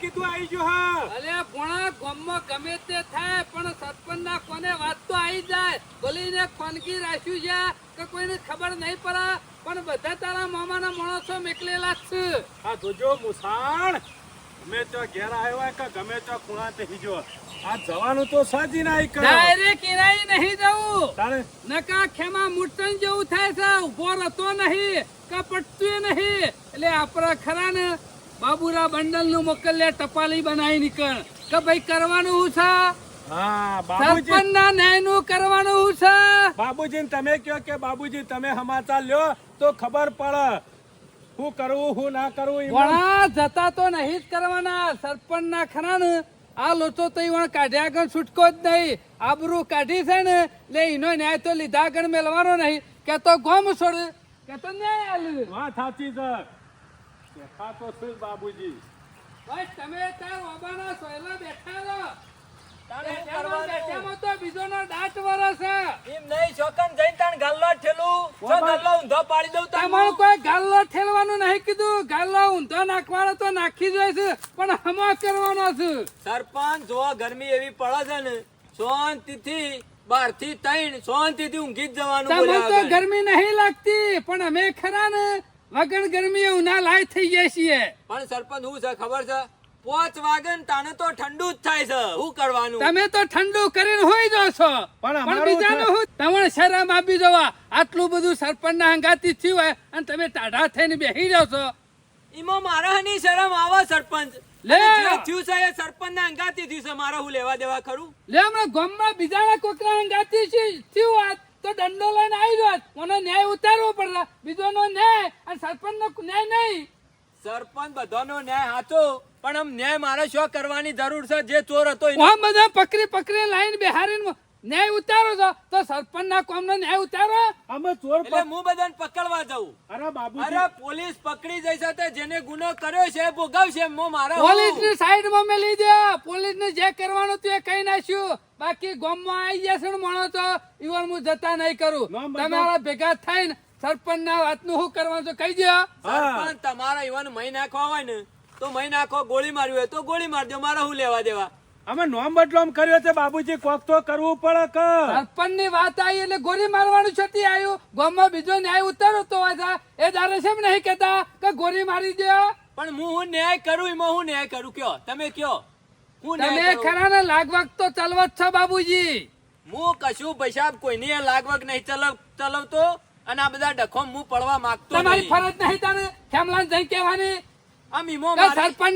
કીધું આવી જો હા. અલે પોણા ગામમાં ગમે તે થાય પણ સરપંચના કોને વાત તો આવી જાય. ભલીને ખોનગી રાખ્યું છે કે કોઈને ખબર નહીં પડે પણ બધા તારા મામાના માણસો મેકલેલા છે. આ જોજો મુસાણ. ગમે તો ઘેર આવ્યો કે ગમે તો ખૂણા તે હીજો. આ જવાનું તો સાજી ના કરો. ડાયરેક્ટ કિરાઈ નહીં જવું તારે નકા ખેમા મુટન જેવું થાય છે ઊભો રહેતો નહીં કે પટતું નહીં. એટલે આપણા ખરા ને બાબુરા બંડલનું મોકલ્યા ટપાલી બનાવી નીકળ. કે ભાઈ કરવાનું હું છે? હા કરવાનું છે? બાબુજી તમે કહો કે બાબુજી તમે સમાચાર લ્યો તો ખબર પડે. હું કરવું શું ના કરવું વણા જતા તો નહીં જ કરવાના. સરપંચ ના ખરા ને આ લોચો તો વણ કાઢ્યા આગળ છૂટકો જ નહીં. આબરૂ કાઢી છે ને એટલે એનો ન્યાય તો લીધા આગળ મેળવાનો નહીં. કે તો ગોમ છોડ કે તો ન્યાય વાત સાચી છે. દેખા તો બાબુજી? ભાઈ તમે તાર ઓબાના સોયલા બેઠા રહો છે. છે સરપંચ જો ગરમી એવી પડે છે ને શાંતિથી બારથી ત્રણ શાંતિથી ઊંઘી જવાનું. ગરમી નહીં લાગતી પણ અમે ખરા ને વગર ગરમી ઉના લાય થઈ જાય છીએ. પણ સરપંચ હું છે ખબર છે? પોચ વાગન તાને તો ઠંડુ જ થાય છે. હું કરવાનું? તમે તો ઠંડુ કરીને હોઈ જો છો. પણ અમારું હું તમને શરમ આપી જવા. આટલું બધું સરપંચ ના હંગાતી થયું હોય અને તમે ટાઢા થઈને બેસી જાવ છો. એમાં મારા ની શરમ આવે સરપંચ. લે! થયું છે એ સરપંચ ના અંગાથી થયું છે. મારા હું લેવા દેવા ખરું? લે હમણાં ગામમાં બીજાના કોકરા હંગાતી થયું હોત તો દંડો લઈને આવી જાત મને ન્યાય ઉતારવો પડે. બીજોનો ન્યાય અને સરપંચનો ન્યાય નહીં. સરપંચ બધાનો ન્યાય હાચો પણ આમ ન્યાય મારે શું કરવાની જરૂર છે? જે ચોર હતો બધા પકડી પકડી લાઈન બેહારીને ન્યાય ઉતારો છો. તો સરપંચના કોમનો ન્યાય ઉતારો. અમે ચોર એટલે હું બધાને પકડવા જાઉં. અરે બાબુ અરે પોલીસ પકડી જઈ છે જેને ગુનો કર્યો છે ભોગવશે મો મારા પોલીસની સાઈડમાં મેલી દે પોલીસને જે કરવાનું તે કહી નાખ્યું. બાકી ગામમાં આવી જશે ને માણો તો ઈવન હું જતા નહીં કરું. તમારા ભેગા થઈને વાતનું શું કરવાનું છે? કહી દો સરપંચ તમારા ઈવન મહી નાખવા હોય ને તો મહી નાખો ગોળી મારવી હોય તો ગોળી મારજો મારા હું લેવા દેવા? અમે નોમ બદલોમ કર્યો છે બાબુજી કોક તો કરવું પડે કે. સરપંચની વાત આવી એટલે ગોળી મારવાનું છતી આવ્યું. ગામમાં બીજો ન્યાય ઉતારો તો હતા એ દારે છે નહીં કેતા કે ગોળી મારી દે? પણ હું હું ન્યાય કરું એમાં હું ન્યાય કરું? કયો તમે કયો? હું તમે ખરા ને લાગવગ તો ચલવત જ છો બાબુજી હું કશું પૈસા કોઈની લાગવગ નહીં ચલવ ચલવતો અને આ બધા ડખો હું પડવા માંગતો તમારી ફરજ નહીં તારે. ખેમલાન જઈ કહેવાની આમ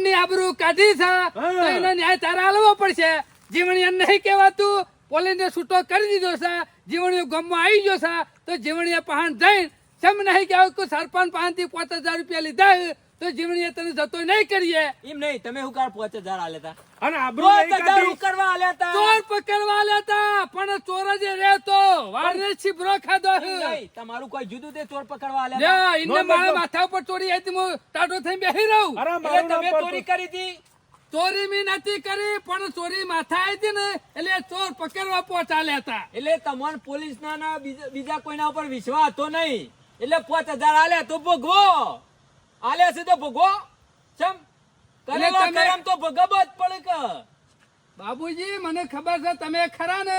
ની આબરૂ કાઢી છે. તો એનો ન્યાય તારે આલવો પડશે. જીવણીયા નહીં કહેવાતું. પોલીસને છૂટો કરી દીધો છે. જીવણીઓ ગામમાં આવી ગયો છે. તો જીવણીયા પહાણ જઈને સમ નહીં કેવું કે સરપંચ પાસેથી પાંચ હજાર રૂપિયા લીધા તો જીવણીએ તને જતો નહીં કરીએ. એમ નહીં તમે હું કાર પાંચ હજાર આલ્યા અને આબરૂ નહીં કરવા આલેતા ચોર પકડવા આલેતા પણ ચોર જ રહેતો. વારને છીબરો ખાધો. નહીં, તમારું કોઈ જુદું તે ચોર પકડવા આલેતા લે તા? મારા માથા ઉપર ચોરી હતી હું ટાટો થઈ બેહી રહું. અરે તમે ચોરી કરી હતી? ચોરી મી નથી કરી પણ ચોરી માથા આવી હતી ને એટલે ચોર પકડવા પહોંચા લેતા એટલે તમારે પોલીસ ના બીજા બીજા કોઈના ઉપર વિશ્વાસ હતો નહીં. એટલે પાંચ હજાર આલ્યા તો ભોગવો. આલ્યા છે તો ચમ કરેલો કરમ તો ભોગવવો જ પડે કે. બાબુજી મને ખબર છે તમે ખરા ને?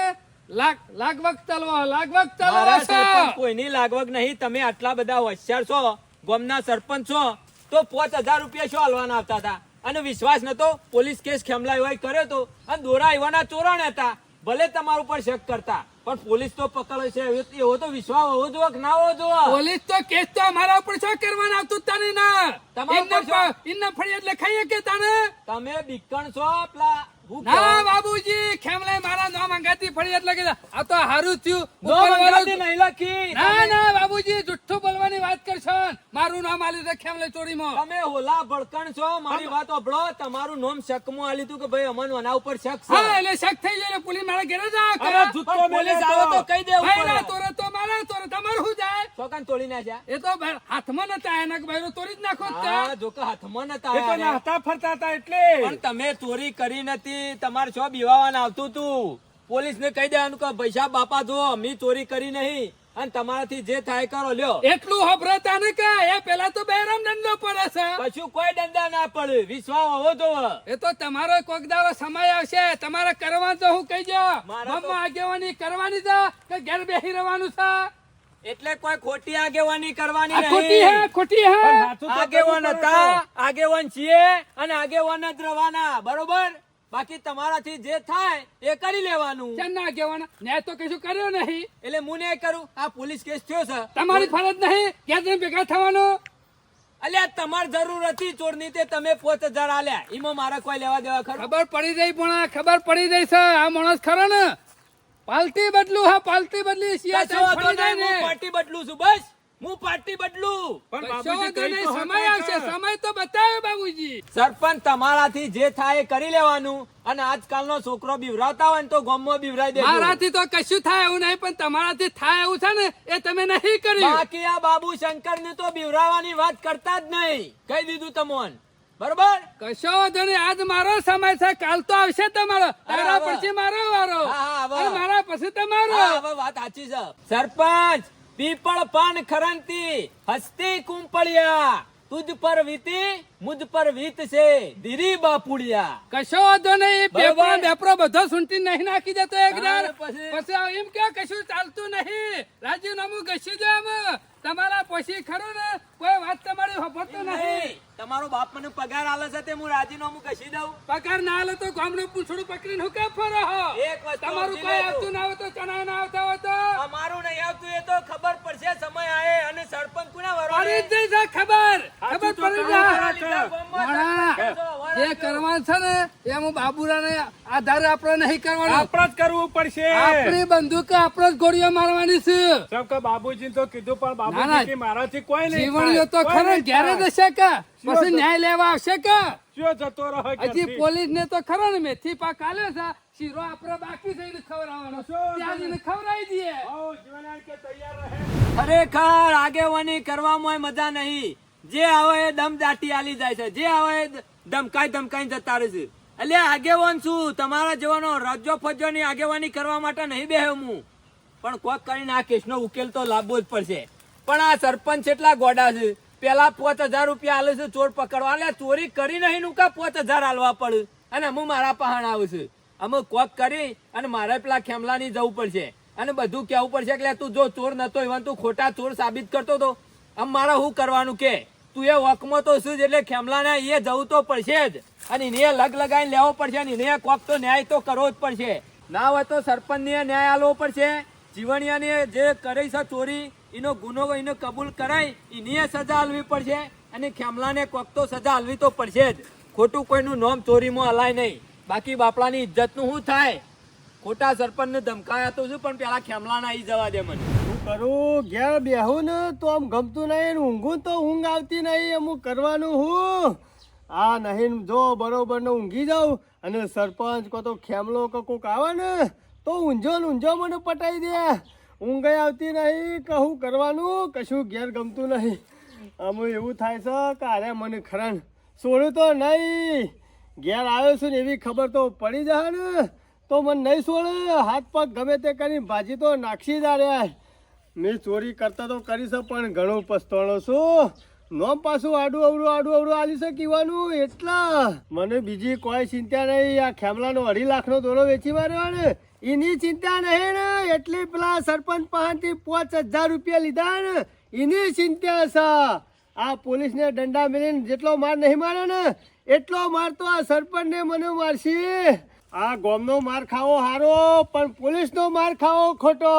લાગ લાગવક મારા ચાલવા છો. સરપંચ કોઈની લાગવગ નહીં. તમે આટલા બધા હોશિયાર છો ગોમના સરપંચ છો તો પાંચ હજાર રૂપિયા શું હાલવાના આવતા હતા? અને વિશ્વાસ નતો પોલીસ કેસ ખેમલા એવા કર્યો તો? અને દોરા એવાના ચોરણ હતા. ભલે તમારા ઉપર શક કરતા. પણ પોલીસ તો પકડે છે. એવો- તો વિશ્વાસ હોવો જોવો કે ના હોવો જોવો પોલીસ તો કેસ તો અમારા ઉપર શું કરવાના આવતું તાને ના? તમે ઉપર એમના શું? પ- એમના ફરિયાદ લખાઈએ કે તાને તમે બીકણ છો પેલા ના? બાબુજી ખેમલે મારા નામ અંગાતી ફળી એટલે કે આ તો હારું થયું. નો મંગાતી નહીં લખી. ના ના બાબુજી જુઠ્ઠું બોલવાની વાત કરશો મારું નામ આલ્યું છે ખેમલે ચોરીમાં. તમે હોલા ભડકણ છો મારી વાત ઓભળો તમારું નામ શકમો આલી તું કે ભાઈ અમન આના ઉપર શક છે? હા એટલે શક થઈ જાય પોલીસ મારા ઘરે જા અરે જૂઠો પોલીસ આવે તો કહી દેવું તોરે તો મારા તોરે તમારું ચોકાન તોડી નાખ્યા? એ તો હાથમાં નતા એના ભાઈ તોડી જ નાખો જ હા ત્યાં. જો કે હાથમાં નતા એ તો નાહતા ફરતા હતા એટલે. પણ તમે ચોરી કરી નથી તમારે શું બીવાવાનું આવતું તું. પોલીસ ને કહી દેવાનું કે પૈસા બાપા જો મેં ચોરી કરી નહીં. અને તમારાથી જે થાય કરો લ્યો. એટલું હભરાતા ને કે એ પેલા તો બેરામ દંડો પડે છે. પછી કોઈ દંડા ના પડે વિશ્વાસ હોવો તો એ તો તમારો કોક દાડો સમય આવશે તમારે કરવા તો હું કહી મારા મમ્મા આગેવાની કરવાની છે કે ઘેર બેસી રહેવાનું છે? એટલે કોઈ ખોટી આગેવાની કરવાની આ ખોટી હે નહીં ખોટી હે. આગેવાન હતા આગેવાન છીએ અને આગેવાન જ રહેવાના બરોબર? બાકી તમારાથી જે થાય એ કરી લેવાનું. ચેન્ના આગેવાના ન્યાય તો કશું કર્યો નહીં. એટલે હું ને કરું? આ પોલીસ કેસ થયો છે. તમારી ફરજ નહીં ક્યાં ભેગા થવાનું? અલ્યા તમારે જરૂર હતી ચોરની તે તમે પોત હજાર આલ્યા. એમાં મારા કોઈ લેવા દેવા ખરું? ખબર પડી રહી પણ ખબર પડી રહી છે. આ માણસ ખરો ને? પાલટી બદલું હા પાલટી બદલી પાર્ટી બદલું છું બસ. હું પાર્ટી બદલું. પણ બાબુજી સમય આવશે સમય તો બતાવે બાબુજી. સરપંચ તમારાથી જે થાય એ કરી લેવાનું અને આજકાલનો છોકરો બીવરાવતા હોય ને તો ગામમાં બીવરાઈ દે મારાથી તો કશું થાય એવું નહીં પણ તમારાથી થાય એવું છે ને એ તમે નહીં કર્યું. બાકી આ બાબુ શંકર ને તો બીવરાવાની વાત કરતા જ નહીં. કહી દીધું તમોન. બરોબર? કશો વાંધો નહીં. આજ મારો સમય છે. કાલ તો આવશે તમારો. તારા પછી મારો વારો. અને મારા પછી તમારો વાત સાચી છે. સરપંચ પીપળ પાન ખરંતી હસ્તી કુંપળિયા. તુજ પર વીતી મુજ પર વીત છે ધીરી બાપુડિયા. કશો વાંધો નહીં. પેપરો બેપરો બધો સુનતી નહીં નાખી દેતો એક હા, પછી? એમ કે કશું ચાલતું નહીં. રાજીનામું ઘસી દો એમ. તમારા પછી ખરું ને? કોઈ વાત તમારી હોભળતો નહીં તમારો બાપ મને પગાર આલે છે તે હું રાજીનામું કશી દઉં. પગાર ના આલે તો ગામનું પૂછડું પકડીને હું કેમ ફરો? હો? તમારું કોઈ આવતું ના તો ચણા ના આવતા હોય તો? અમારું નહીં આવતું એ તો ખબર પડશે સમય આવે અને સરપંચ કુના વરવાડે? ખબર. ખબર પડી જાય. ખરા. લીધા ગામમાં માણા, સરપંચ જે કરવાનું છે ને એ હું બાબુરાને આધારે આપણે નહીં કરવાનું. આપણે જ કરવું પડશે. આપણી બંદૂક આપણે જ ગોળીઓ મારવાની છે. સબ કે બાબુજી તો કીધું પણ ના, ના. બાબુજી મારાથી કોઈ નહીં જીવણીઓ તો ખરે ઘેરે જશે કે? પછી ન્યાય લેવા આવશે કે? જતો રહે હજી પોલીસ ને તો ખરો ને મેથી પાક આલે છે. શીરો આપણે બાકી થઈને ખવડાવવાનો. શું? ખવડાવી દઈએ. આવો, જીવનાર કે તૈયાર રહે. ખરેખર આગેવાની કરવામાં મજા નહીં. જે આવે એ દમ દાટી આલી જાય છે. જે આવે એ ધમકાઈ ધમકાઈ જતા રહે છે. એટલે આગેવાન શું? તમારા જેવાનો રજો ફજો ની આગેવાની કરવા માટે નહીં બે હું. પણ કોક કરીને આ કેસનો ઉકેલ તો લાવવો જ પડશે. પણ આ સરપંચ એટલા ગોડા છે. પેલા પાંચ હજાર રૂપિયા આલે છે ચોર પકડવા. એટલે ચોરી કરી નહીં નું કા પાંચ હજાર આલવા પડે? અને હું મારા પહાણ આવું છું. અમે કોક કરી અને મારે પેલા ખેમલાની જવું પડશે. અને બધું કેવું પડશે એટલે તું જો ચોર નતો એવા તું ખોટા ચોર સાબિત કરતો તો. આમ મારે શું કરવાનું કે? તું એ વકમાં તો શું એટલે ખેમલાને એ જવું તો પડશે જ. અને એને લગ લગાવીને લેવો પડશે અને એને કોક તો ન્યાય તો કરવો જ પડશે. ના હોય તો સરપંચને ન્યાય આલવો પડશે. જીવણિયાને જે કરી છે ચોરી, એનો ગુનો એને કબૂલ કરાય, એને સજા આલવી પડશે. અને ખેમલાને કોક તો સજા આલવી તો પડશે જ. ખોટું કોઈનું નામ ચોરીમાં હલાય નહીં. બાકી બાપલાની ઇજ્જતનું શું થાય? ખોટા સરપંચને ધમકાયા તો શું? પણ પેલા ખેમલાના આવી જવા દે મને. કરું? ઘેર બેહું ને તો આમ ગમતું નહીં ઊંઘું તો ઊંઘ આવતી નહીં, અમુક કરવાનું હું. આ નહીં જો બરોબર ને ઊંઘી જાઉં અને સરપંચ કો તો ખેમલો કે કોક આવે ને, તો ઊંઝો ને ઊંઝો મને પટાઈ દે. ઊંઘ આવતી નહીં કહું કરવાનું? કશું ઘેર ગમતું નહીં. આમ એવું થાય છે કે અરે મને ખરણ. છોડ્યું તો નહીં. ઘેર આવ્યો છું ને એવી ખબર તો પડી જાય ને. તો મને નહીં છોડે હાથ પગ ગમે તે કરીને ભાજી તો નાખી જ આ રહ્યા મેં ચોરી કરતા તો કરી છે, પણ ઘણો પસ્તાણો છું. નોમ પાછું આડું અવડું આડું અવડું આલી છે કીવાનું, એટલા. મને બીજી કોઈ ચિંતા નહીં, આ ખેમલાનો અઢી લાખનો દોરો વેચી માર્યો એની ચિંતા નહીં ને, એટલી પેલા સરપંચ પાસેથી પાંચ હજાર રૂપિયા લીધા ને. એની ચિંતા છે. આ પોલીસને દંડા મેળીને જેટલો માર નહીં મારે ને, એટલો માર તો આ સરપંચને મને મારશે. આ ગોમનો માર ખાવો હારો, પણ પોલીસનો માર ખાવો ખોટો.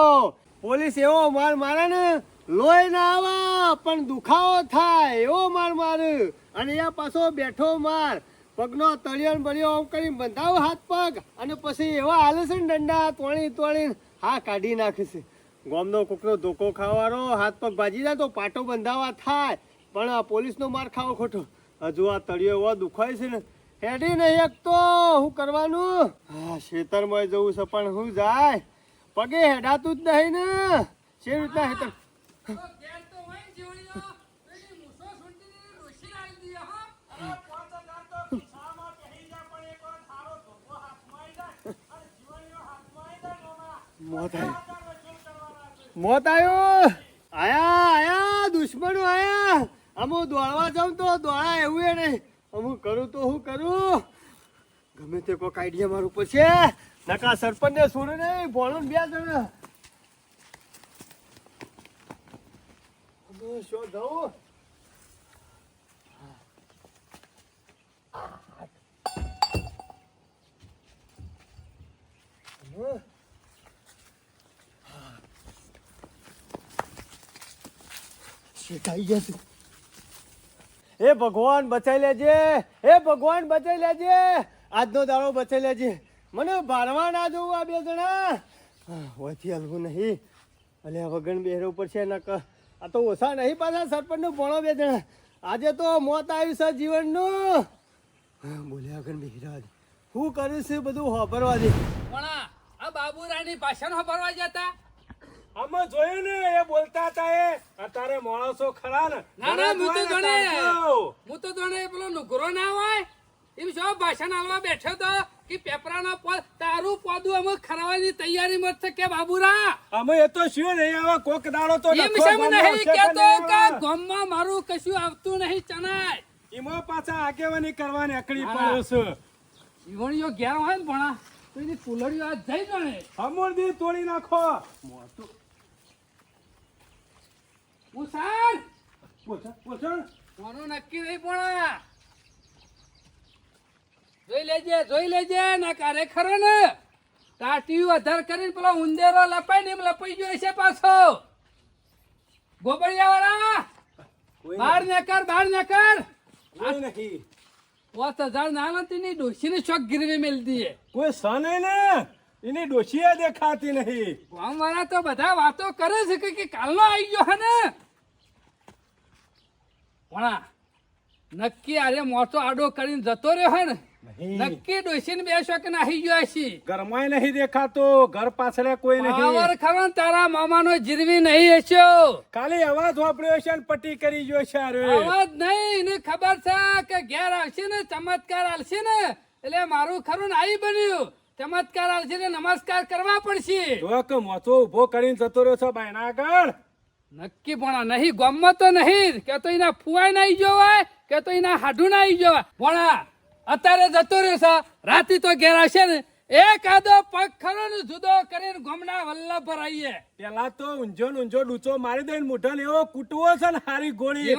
પોલીસ એવો માર મારે ને, લોહી ના આવા, પણ દુખાવો થાય, એવો માર મારે. અને એ પાછો બેઠો માર. પગનો તળિયો ને બળિયો આમ કરી બંધાવો હાથ પગ, અને પછી એવા હાલે છે ને દંડા, તોણી તોણી હા કાઢી નાખે ગોમનો કોકનો ધોકો ખાવાનો, હાથ પગ ભાજી જાય તો પાટો બંધાવા થાય. પણ આ પોલીસનો માર ખાવો ખોટો. હજુ આ તળિયો એવો દુખાય છે ને. હેડી નહીં એક તો હું કરવાનું? હા, ખેતરમાં જવું છે પણ હું જાય? પગે હેડાતું જ નહીં ને. છે રીતના હેતર તો ઘેર તો હોય ને જીવણીઓ, પેલી મૂસો સૂંટીને ડોશી નાખી દઈએ, હો. મોં થાય મોત આવ્યો આયા આયા દુશ્મનો આયા. અમુ દોડવા જાઉં તો દોડા એવું એ નહીં. અમુ કરું તો હું કરું. ગમે તે કોઈક આઈડિયા મારું પછી નકા સરપંચ ને છોડે નહીં ભણો ને બે જણ શું એ ભગવાન બચાઈ લેજે, એ ભગવાન બચાઈ લેજે. આજનો દાડો બચાઈ લેજે. મને ભારવા ના જોવું આ બે જણા. હોયથી હલવું નહીં. અલે આ વગન બેરો ઉપર છે નક આ તો ઓછા નહીં પાછા સરપંચનું ભણો બે જણા. આજે તો મોત આવ્યું છે જીવનનું. હા, બોલ્યા વગન બેરા હું કર્યું છે બધું હોભરવા દે પણ આ- બાબુરાની ભાષણ ભરવા જતા? આમાં જોયું ને એ બોલતા હતા એ અત્યારે માણસો ખરા ને. ના ના હું તો ઘણા હું તો જોડે પેલો નુગરો ના હોય? એમ જો ભાષણ હાલવા બેઠો તો કે પેપરાનો પદ તારું પોદું અમે ખરવાની તૈયારી મત છે કે બાબુરા? અમે એ તો શું નહીં આવે કોક દાડો તો એમ છે નહીં કે કેતો કે? ગામમાં મારું કશું આવતું નહીં ચનાય એમાં પાછા આગેવાની કરવાની અકડી પડ્યો છે. ઈવણીઓ ગયા હોય ને ભણા તો એની કુલડીઓ આ જઈ જાણે દી તોડી નાખો. ઉસાર! પોસણ પોસણ કોનું નક્કી નહીં ભણા જોઈ લેજે જોઈ લેજે ને કારે ખરો ને. ટાટિયું અધર કરીને પેલો ઉંદેરો લપાઈ ને એમ લપાઈ ગયો છે પાછો. ગોબડિયા વાળા બહાર ને કર બહાર ને કર કોઈ નહીં પાંચ હજાર ના નથી ની ડોશીની શોખ ગીરવી મેલતી હે. કોઈ સને ને? એની ડોસી દેખાતી નહીં. ગામ વાળા તો બધા વાતો કરે છે કે- કાલનો આવી ગયો હે ને. પણ નક્કી આરે મોટો આડો કરીને જતો રહ્યો હે ને. નક્કી ડોસીને બેસો કે નાહી ગયો હશે? ઘરમાં નહીં દેખાતો ઘર પાછળ કોઈ પાવર નહીં ખરો ને તારા મામાનો જીરવી નહીં હશો. ખાલી અવાજ વાપર્યો છે ને પટ્ટી કરી ગયો છે. અવાજ નહીં ને ખબર છે કે ઘેર આવશે ને ચમત્કાર આવશે ને? એટલે મારું ખરું ને બન્યું. ચમત્કાર આવશે ને નમસ્કાર કરવા પડશે. જો કે ઊભો કરીને જતો રહ્યો છો બાયના આગળ. નક્કી પણ નહીં ગમત તો નહીં. કે તો એના ફુવાય ના આવી જોવાય કે તો એના હાડું ના આવી જોવાય ભણા અત્યારે જતો રહ્યો છે. રાતી તો ઘેર આવશે ને. એક આદો પગ ખરો જુદો કરીને ગમના વલ્લભ પર આવીએ. પેલા તો ઊંઝો ને ઊંઝો ડૂચો મારી દઈને મોઢાને એવો કૂટવો છે ને હારી ગોળી.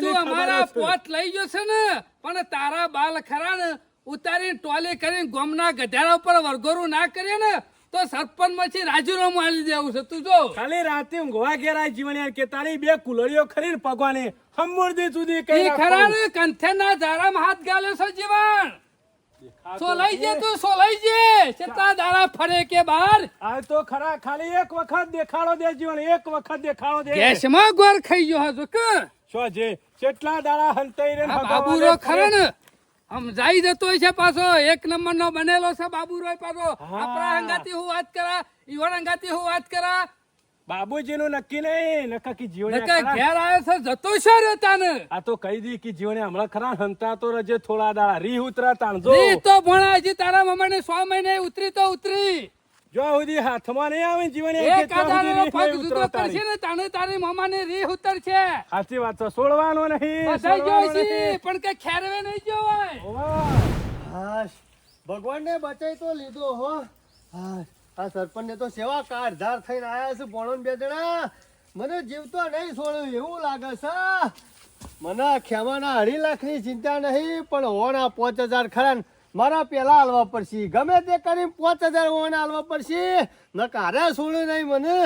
તું અમારા પોત લઈ જશે ને. પણ તારા બાલ ખરા ને. ઉતારીને ટોલી કરીને ગોમના ગઢારા ઉપર વરઘોરું ના કરીએ ને તો સરપંચમાંથી રાજીનામું આલી દેવું છે. તું જો. ખાલી રાતે ઊંઘવા ઘેરાય યાર કે તારી બે કુલડીઓ ખરી ને પગવાની. હમુરદી સુધી કઈ ખરા ને કંથેના ઝાડામાં હાથ ગાલે છે જીવન. સોલાઈ જે તું સોલાઈ જે. ચેતા દાડા ફરે કે બહાર આ તો ખરા ખાલી એક વખત દેખાડો દે જીવન એક વખત દેખાડો દે. ગેસમાં ગોર ખાઈ ગયો હજુ કે? શું જે કેટલા દાડા હંતાઈ રે બાબુરો દે ખરો ને? આમ જાય જતો છે પાછો. એક નંબર નો બનેલો છે બાબુરો પાછો. હા. આપણા અંગાતી હું વાત કરા ઈવણ અંગાતી હું વાત કરા. બાબુજીનું નક્કી નહીં નક્કા કે નકર ઘેર આવ્યો છે જતો છે રે તાને. આ તો કહી દી કે જીવને હમણાં ખરા હંતા તો રજે થોડા દાડા. રી ઉતરા તાણજો રી તો ભણા હજી તારા મમ્મી સો મહિને ઉતરી તો ઉતરી. જો સુધી હાથમાં નહીં આવે જીવણે એક આધારનો પગ જુદો કરશે ને તાને તારી મમ્માને રી ઉતર છે સાચી વાત છે સોળવાનો નહીં બસાઈ ગયો છે પણ કે ખેરવે નહીં જોવાય. હાશ ભગવાનને બચાઈ તો લીધો હો. હાશ. આ સરપંચને તો સેવા કારધાર થઈને આયા છે ભણો બે જણા. મને જીવતો નહીં છોડ્યું એવું લાગે છે. મને ખેમાના અઢી લાખની ચિંતા નહીં, પણ હોના પાંચ હજાર ખરા મારા પેલા હાલવા પડશે. ગમે તે કરીને પાંચ હજાર હોના હાલવા પડશે. ન કારે છોડ્યું નહીં મને.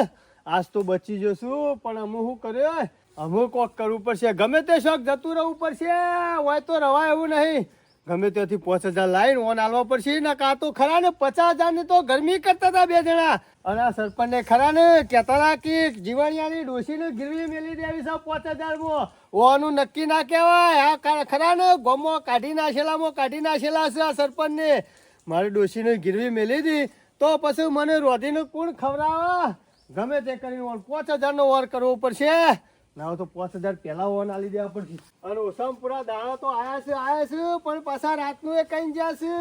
આજ તો બચી જશું, પણ અમે શું કર્યો અમુક કોક કરવું પડશે. ગમે તે શોખ જતું રહેવું પડશે. હોય તો રવાય એવું નહીં. ગમે ત્યાંથી પાંચ હજાર લાઈન ઓન આલવા પડશે, ને કાં તો ખરા ને પચાસ હજારની તો ગરમી કરતા હતા બે જણા. અને આ સરપંચને ખરા ને કહેતા હતા કે જીવાણિયાની ડોશીને ગીરવી મેલી દેવી સાહેબ પાંચ હજારમાં. ઓનું નક્કી ના કહેવાય. આ ખરા ને ગોમો કાઢી નાખેલામાં કાઢી નાખેલા છે આ સરપંચને. મારી ડોશીને ગીરવી મેલી દી, તો પછી મને રોધીને કોણ ખવડાવે? ગમે તે કરીને પાંચ હજારનો ઓર કરવો પડશે. ના તો પાંચ હજાર પહેલા ઓન આલી દેવા પડશે. અને ઓસમપુરા પૂરા દાડા તો આયા છે આયા છે, પણ પાછા રાતનું એ કઈ છે?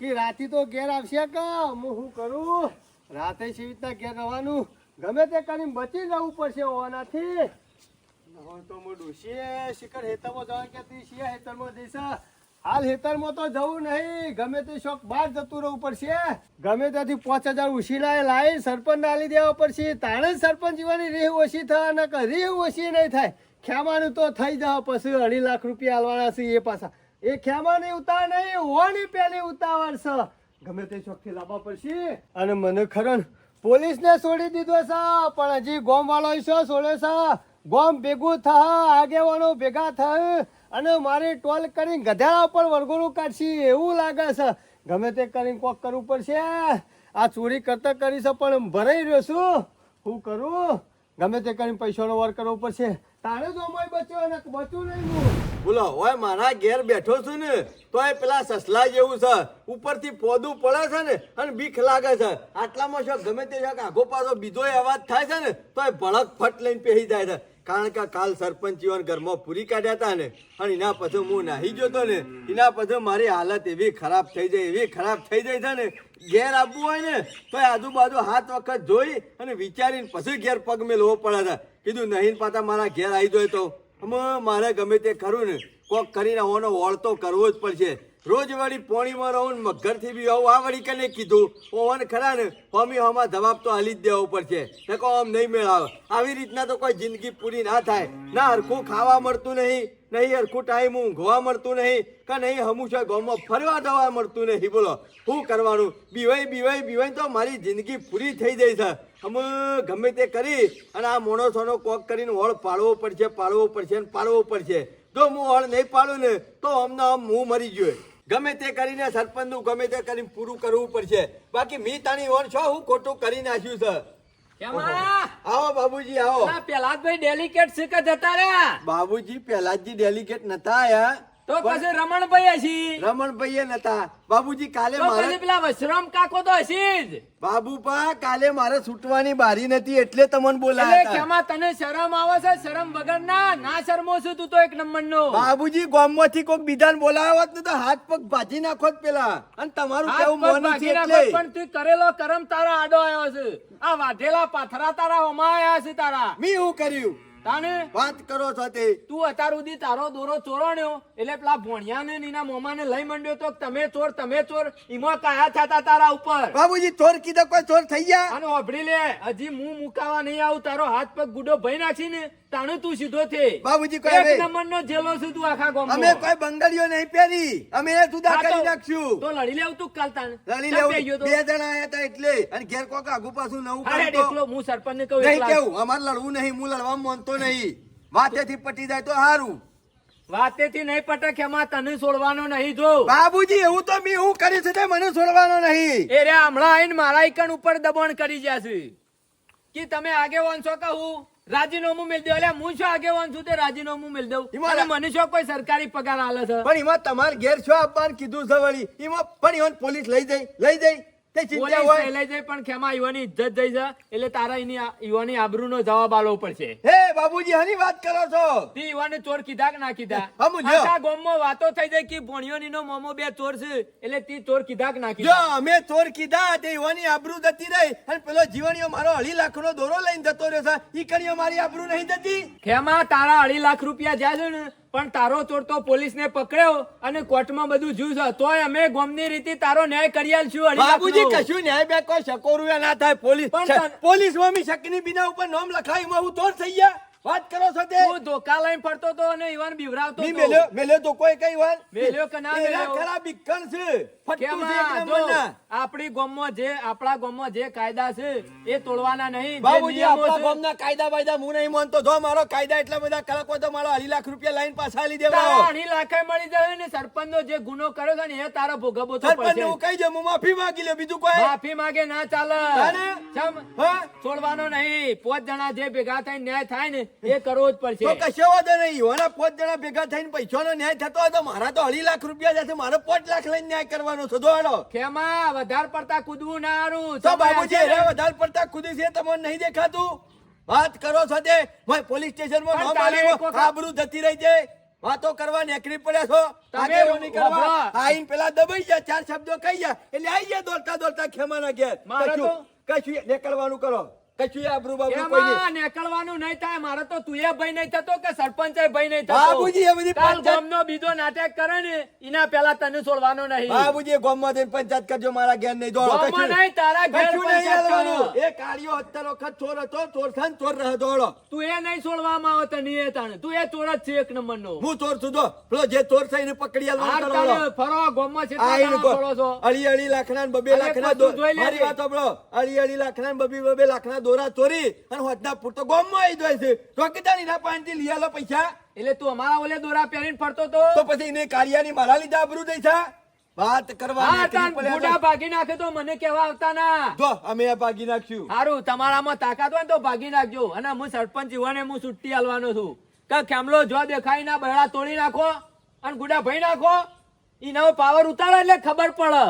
કે રાતી તો ઘેર આવશે કે? હું શું કરું? રાતે છે રીતના ઘેર રહેવાનું ગમે તે કરીને બચી જવું પડશે ઓનાથી. તો હું ડોશીએ શિખર હેતરમાં જવા કહેતી છીએ હેતરમાં જઈશ. હાલ હેતરમાં તો જવું નહીં. ગમે તે શોખ બહાર જતું રહેવું પડશે. ગમે ત્યાંથી પાંચ હજાર ઉછીના લાવી સરપંચ આલી દેવા પડશે. તાણે સરપંચ જીવાની રીહ ઓછી થવા ન રીહ ઓછી નહીં થાય. ખેમાનું તો થઈ જાવ પછી અઢી લાખ રૂપિયા આલવાના છે એ પાછા. એ ખેમાની ઉતાર નહીં હોની પેલી ઉતાવળ છે. ગમે તે શોખથી લાવવા પડશે. અને મને ખરો પોલીસને છોડી દીધો છે, પણ હજી ગોમ વાળો છે છોડે છે. ગોમ ભેગું થા, આગેવાનો ભેગા થાય અને મારી ટોલ કરીને ગધેડા ઉપર વરઘોડું કાઢશી, એવું લાગે છે. ગમે તે કરીને કોક કરવું પડશે. આ ચોરી કરતા કરીશ પણ ભરાઈ રહ્યો છું. શું કરું? ગમે તે કરીને પૈસાનો વાર કરવો પડશે. તારે જ અમારી બચ્યો અને બચ્યું નહીં હું. બોલો હવે મારા ઘેર બેઠો છું ને, તોય પેલા સસલા જેવું છે. ઉપરથી પોદું પડે છે ને, અને બીક લાગે છે. આટલામાં શું ગમે તે શાક આગો પાછો બીજો અવાજ થાય છે ને, તોય ભડક ફટ લઈને પહેરી જાય છે. કારણ કે કાલ સરપંચ જીવન ઘરમાં પૂરી કાઢ્યા હતા ને, અને એના પછી હું નાહી ગયો ને, એના પછી મારી હાલત એવી ખરાબ થઈ જાય, એવી ખરાબ થઈ જાય છે ને, ઘેર આવવું હોય ને, તો આજુબાજુ હાથ વખત જોઈ અને વિચારીને પછી ઘેર પગ મેલવો પડે છે. કીધું નહીં પાતા, મારા ઘેર આવી જાય તો. અમે, મારે ગમે તે ખરું ને, કોક કરીને હોનો વળતો કરવો જ પડશે. રોજ વળી પોણીમાં રહું મગરથી બી આવું. આ વળી કને કીધું? ઓવન ખરા ને? હોમી હોમાં જવાબ તો હાલી જ દેવો પડશે. ને કહો આમ નહીં મેળાવે. આવી રીતના તો કોઈ જિંદગી પૂરી ના થાય. ના હરખું ખાવા મળતું નહીં નહીં હરખું ટાઈમ ઊંઘવા મળતું નહીં, કે નહીં હમુશા ગામમાં ફરવા જવા મળતું નહીં. બોલો શું કરવાનું? બીવાઈ બીવાઈ બીવાય તો મારી જિંદગી પૂરી થઈ જાય છે. અમે ગમે તે કરી, અને આ મોણસોનો કોક કરીને ઓળ પાડવો પડશે પાડવો પડશે ને પાડવો પડશે. જો હું ઓળ નહીં પાડું ને, તો અમને આમ હું મરી ગયો. ગમે તે કરીને સરપંચનું ગમે તે કરીને પૂરું કરવું પડશે. બાકી મી તાણી ઓર છો હું ખોટું કરી નાખ્યું છે. આવો બાબુજી આવો. પેલા ભાઈ ડેલિકેટ છે હતા જતા રહ્યા. બાબુજી જ ડેલિકેટ નતા આયા. તો પછી રમણભાઈ હશી રમણભાઈ નતા. બાબુજી કાલે મારે પેલા વશરામ કાકો તો હશી જ. બાબુપા કાલે મારે છૂટવાની બારી નથી એટલે તમને બોલાયા. કેમાં તને શરમ આવે છે? શરમ વગર ના ના શરમો છું તું તો એક નંબર નો બાબુજી ગામમાંથી કોઈક બીજાને બોલાવ્યા હોત ને તો હાથ પગ ભાજી નાખો જ પેલા. અને તમારું કેવું મન છે એટલે? પણ તું કરેલો કરમ તારા આડો આવ્યો છે. આ વાઢેલા પાથરા તારા હોમાં આવ્યા છે તારા. મી હું કર્યું? તાને વાત કરો છો તે તું અત્યાર સુધી તારો દોરો ચોરણ્યો એટલે પેલા ભોણિયાને ને મોમા મોમાને લઈ મંડ્યો તો તમે ચોર તમે ચોર ઈમાં કાયા થતા તારા ઉપર. બાબુજી ચોર કીધો કોઈ ચોર થઈ ગયા? અને વાપરી લે હજી મું મુકાવા નહીં આવું તારો હાથ પગ ગુડો ભઈ નાખી ને તાણે તું સીધો થે બાબુજી કોઈ એક નહીં. નંબર નો જેલો છું તું આખા ગામ અમે કોઈ બંગડીઓ નહીં પહેરી. અમે એ જુદા કરી નાખશું. તો લડી લેવ તું કાલ તાણે. લડી લેવ બે જણા આયા હતા એટલે. અને ઘેર કોક આગુ પાછું નવું અરે કર્યું એકલો હું સરપંચ ને કહું નહીં કેવું? અમાર લડવું નહીં હું લડવા માંગતો નહીં. વાતેથી પટી જાય તો સારું વાતેથી નહીં પટક એમાં તને છોડવાનો નહીં જો. બાબુજી એવું તો મેં હું કરી છે મને છોડવાનો નહીં. એ રે હમણાં આઈને મારા ઈકણ ઉપર દબાણ કરી જ્યા છે. કે તમે આગે વાંચો કહું? રાજીનામું મેળ દેવા એટલે હું શું આગેવાન છું તે રાજીનામું મેળ દઉં? એમાં અને મને શું કોઈ સરકારી પગાર આલે છે? પણ એમાં તમારે ઘેર શું આપવાનું કીધું છે વળી? એમાં પણ એમાં પોલીસ લઈ જઈ લઈ જઈ. તે ચિંતા હોય. લઈ જાય પણ ખેમા યુવાની ઇજ્જત જઈ છે. એટલે તારા એની યુવાની આબરૂનો જવાબ આલવો પડશે હે બાબુજી હની વાત કરો છો? તે યુવાને ચોર કીધા કે ના કીધા? આખા ગામમાં વાતો થઈ જાય કે ભોણિયોનીનો મોમો બે ચોર છે એટલે તે ચોર કીધા કે ના જો અમે ચોર કીધા તે યુવાની આબરૂ જતી રહી. અને પેલો જીવણીઓ મારો અઢી લાખ નો દોરો લઈને જતો રહ્યો છે. ઈ કણીઓ મારી આબરૂ નહીં જતી. ખેમા તારા અઢી લાખ રૂપિયા જાય છે ને પણ તારો ચોર તો પોલીસને પકડ્યો અને કોર્ટમાં બધું જોયું તોય અમે ગોમની રીતે તારો ન્યાય કરી આલશું બાબુજી કશું ન્યાય બે કોઈ શકોરુયા ના થાય. પોલીસ પણ પોલીસમાં શકની બિના ઉપર નામ લખાય એમાં હું તોડ થઈ ગયા. વાત કરો છો તે? તું ધોકા લઈને ફરતો તો અને ઈવાન બીવરાવતો મેલ્યો મેલ્યો તો કોઈ કઈ વાત? મેલ્યો કે ના મેલ્યો? ખરા બિક્કણ છે. આપણી ગામમાં જે આપણા ગામમાં જે કાયદા છે એ તોડવાના નહીં. બાબુજી આપણા છે, કાયદા બાયદા હું નહીં માનતો. જો મારો કાયદા એટલા બધા કડક તો મારો અઢી લાખ રૂપિયા લાઈન પાછા આલી દેવા અઢી લાખે મળી જાય ને સરપંચનો જે ગુનો કર્યો છે ને એ તારો ભોગવવો તો સરપંચ હું કહી દઉં માફી માંગી લે બીજું કોઈ? માફી માંગે ના ચાલે. છોડવાનો નહીં. પોત જણા જે ભેગા થઈને ન્યાય થાય ને એ કરવો જ તો પડશે કશો વાંધો નહીં. ઓના પોત જણા ભેગા થઈને પૈસાનો ન્યાય થતો હોય તો મારા તો અઢી લાખ રૂપિયા જશે મારે પોત લાખ લઈને ન્યાય કરવાનો છે? દોડો. ખેમા વધારે પડતા કૂદવું ના હારું. તો બાબુજી રે વધારે પડતા કૂદી છે તમને નહીં દેખાતું. વાત કરો છો તે પોલીસ સ્ટેશનમાં માં વખત- આબરૂ જતી રહી છે. વાતો કરવા નેકરી પડ્યા છો. તમે આગેવાની કરવા. વાપરો. પેલા દબાઈ ગયા ચાર શબ્દો કહી ગયા. એટલે આઈ ગયા દોડતા દોડતા ખેમાના ઘેર. કશું કશું નીકળવાનું કરો. કશું આબરૂ બાબરૂ કોઈ નહીં. નીકળવાનું નહીં થાય. મારે તો એ ભય નહીં થતો કે સરપંચ ભાઈ નહીં થતો. બાબુજી, એ બધી ગામનો બીજો નાટક કરે ને એના પેલા તને છોડવાનો નહીં. બાબુજી ગામમાં જઈને પંચાયત કરજો મારા ઘેર નહીં દોડો. ગામમાં નહીં, તારા ઘેર પંચાયત હાલવાનું. એ કાળિયો અત્યાર વખત ચોર હતો ચોર છે ચોર રહે દોડો. તું એ નહીં છોડવામાં આવે તને એ તાણે. તું એ ચોર જ છે એક નંબર નો હું ચોર છું જો. પેલો જે ચોર છે એને પકડી આલવાનો ફરો ગામમાં છે. અળી અળી લાખના બબે લાખના. મારી વાત સાંભળો. અળી અળી લાખના બબે બબે લાખના દોરા ચોરી અને હોદના પૂરતો ગામમાં આવી જાય છે. તો કીધા ની પાણીથી લઈ આલો પૈસા. એટલે તું અમારા ઓલે દોરા પહેરીને ફરતો તો? તો પછી એને કાળિયાની મારા લીધા આબરૂ દઈ છે વાત કરવા. ભાગી નાખે તો મને કેવા આવતા ના? જો અમે આ ભાગી નાખ્યું. સારું તમારામાં તાકાત હોય તો ભાગી નાખજો. અને હું સરપંચ જીવાને હું છુટ્ટી આલવાનો છું. કે ખેમલો જો દેખાય ના બળા તોડી નાખો અને ગુડા ભઈ નાખો એનો પાવર ઉતારો એટલે ખબર પડે.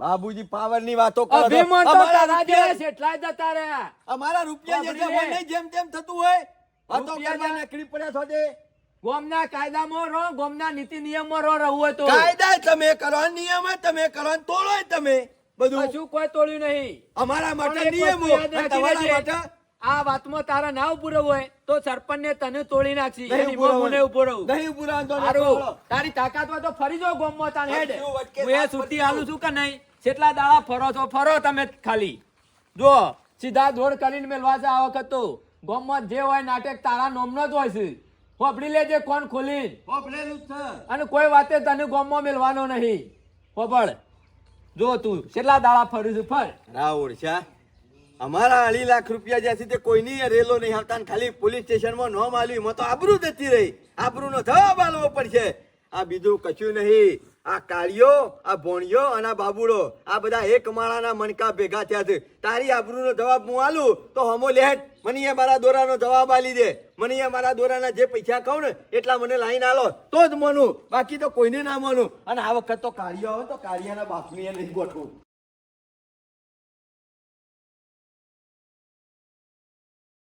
બાબુજી પાવરની વાતો કરો અભિમાન તો તારા જેવા જેટલા જતા રહ્યા અમારા રૂપિયા જે હોય નહીં જેમ તેમ થતું હોય વાતો કરવા ના- પડ્યા છો તે. ગોમના કાયદામાં રહો ગોમના નીતિ નિયમમાં રહો રહું હોય તો. કાયદા તમે કરો નિયમ તમે કરો તોડો તમે બધું. હજુ કોઈ તોડ્યું નહીં. અમારા માટે નિયમો તમારા માટે આ વાતમાં તારા ના ઉભું હોય તો સરપંચ ને તને તોડી નાખી નહીં એની ઉભું માં હું નહીં ઊભો રહું નહીં ઉભું રહેવાનું તો હારું, નહીં કરો. તારી તાકાતમાં તો ફરી જો ગોમમાં હેડ. વચ્ચે વચ્ચે હું એ સુટ્ટી ફરતી છું કે નહીં? કેટલા દાડા ફરો છો? ફરો તમે ખાલી. જો સીધા દોડ કરીને મેલવા છે આ વખત તો ગોમમાં જે હોય નાટક તારા નોમનો જ હોય છે. હોપડી લેજે કોણ ખોલી છે. અને કોઈ વાતે તને ગોમમાં મેલવાનો નહીં. હોપડ જો તું કેટલા દાડા ફરું છું ફર. રાવળ છે અમારા અઢી લાખ રૂપિયા જ્યાં સુધી કોઈની રેલો નહીં આવતા ખાલી પોલીસ સ્ટેશનમાં નોમ આલ્યું એમાં તો આબરૂ જતી રહી. આબરૂ નો જવાબ આલવો પડશે. આ બીજું કશું નહીં. આ કાળિયો આ ભોણિયો અને આ બાબુડો, આ બધા એક માળાના મણકા ભેગા થયા છે. તારી આબરૂનો જવાબ હું આલું? તો હમો લેટ મને એ મારા દોરાનો જવાબ આલી દે. મને એ મારા દોરાના જે પૈસા કહું ને, એટલા મને લાઈન આલો. તો જ મનું. બાકી તો કોઈને ના મનું. અને આ વખત તો કાળિયો આવે તો કાળિયાના બાપની નહીં ગોઠવું.